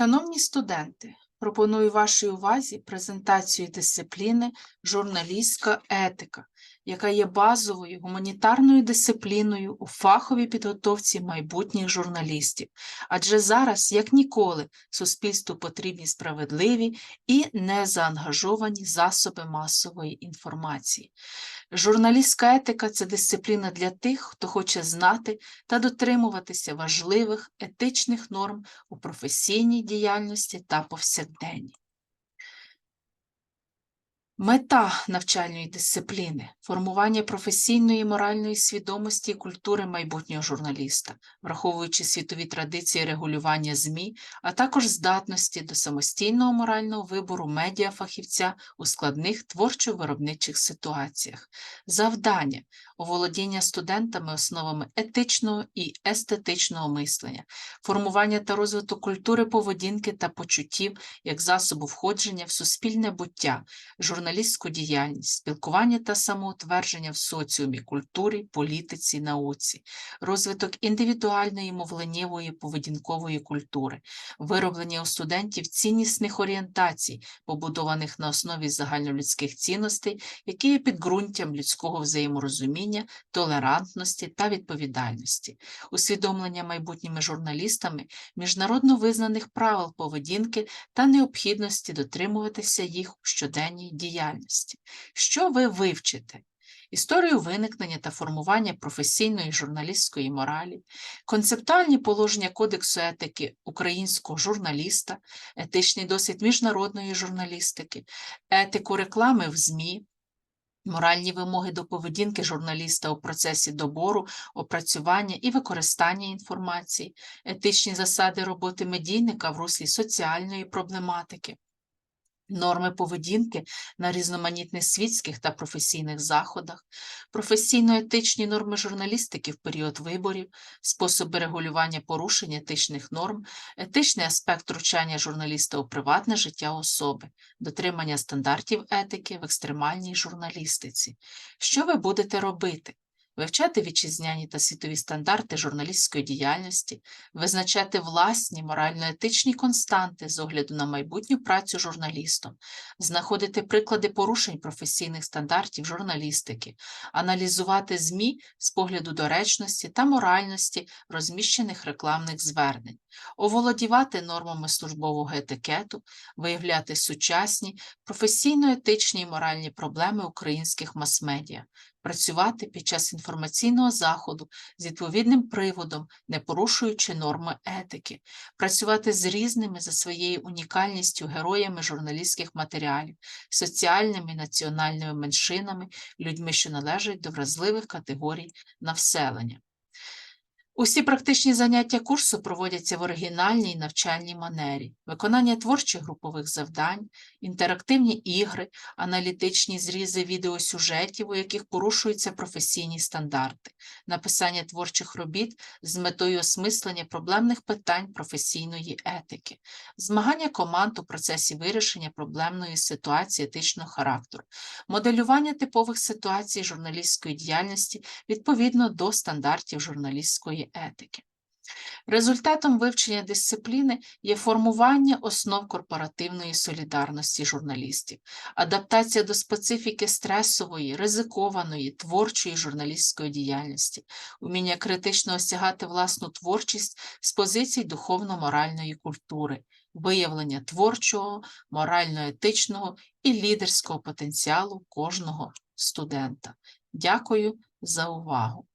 Шановні студенти, пропоную вашій увазі презентацію дисципліни журналістська етика, яка є базовою гуманітарною дисципліною у фаховій підготовці майбутніх журналістів. Адже зараз, як ніколи, суспільству потрібні справедливі і незаангажовані засоби масової інформації. Журналістська етика це дисципліна для тих, хто хоче знати та дотримуватися важливих етичних норм у професійній діяльності та повсякденні. Мета навчальної дисципліни формування професійної моральної свідомості і культури майбутнього журналіста, враховуючи світові традиції регулювання ЗМІ, а також здатності до самостійного морального вибору медіафахівця у складних творчо-виробничих ситуаціях. Завдання оволодіння студентами основами етичного і естетичного мислення, формування та розвиток культури поведінки та почуттів як засобу входження в суспільне буття, журналістську діяльність, спілкування та самоутвердження в соціумі, культурі, політиці, науці, розвиток індивідуальної мовленнєвої поведінкової культури, вироблення у студентів ціннісних орієнтацій, побудованих на основі загальнолюдських цінностей, які є підґрунтям людського взаєморозуміння, толерантності та відповідальності, усвідомлення майбутніми журналістами міжнародно визнаних правил поведінки та необхідності дотримуватися їх у щоденній діяльності. Що ви вивчите? Історію виникнення та формування професійної журналістської моралі, концептуальні положення Кодексу етики українського журналіста, етичний досвід міжнародної журналістики, етику реклами в ЗМІ, моральні вимоги до поведінки журналіста у процесі добору, опрацювання і використання інформації, етичні засади роботи медійника в руслі соціальної проблематики. Норми поведінки на різноманітних світських та професійних заходах, професійно-етичні норми журналістики в період виборів, способи регулювання порушень етичних норм, етичний аспект втручання журналіста у приватне життя особи, дотримання стандартів етики в екстремальній журналістиці. Що ви будете робити? Вивчати вітчизняні та світові стандарти журналістської діяльності, визначати власні морально-етичні константи з огляду на майбутню працю журналістом, знаходити приклади порушень професійних стандартів журналістики, аналізувати ЗМІ з погляду доречності та моральності розміщених рекламних звернень, оволодівати нормами службового етикету, виявляти сучасні, професійно-етичні і моральні проблеми українських мас-медіа, працювати під час інформаційного заходу з відповідним приводом, не порушуючи норми етики, працювати з різними за своєю унікальністю героями журналістських матеріалів, соціальними національними меншинами, людьми, що належать до вразливих категорій населення. Усі практичні заняття курсу проводяться в оригінальній навчальній манері, виконання творчих групових завдань, інтерактивні ігри, аналітичні зрізи відеосюжетів, у яких порушуються професійні стандарти, написання творчих робіт з метою осмислення проблемних питань професійної етики, змагання команд у процесі вирішення проблемної ситуації етичного характеру, моделювання типових ситуацій журналістської діяльності відповідно до стандартів журналістської етики. Результатом вивчення дисципліни є формування основ корпоративної солідарності журналістів, адаптація до специфіки стресової, ризикованої, творчої журналістської діяльності, уміння критично осягати власну творчість з позицій духовно-моральної культури, виявлення творчого, морально-етичного і лідерського потенціалу кожного студента. Дякую за увагу!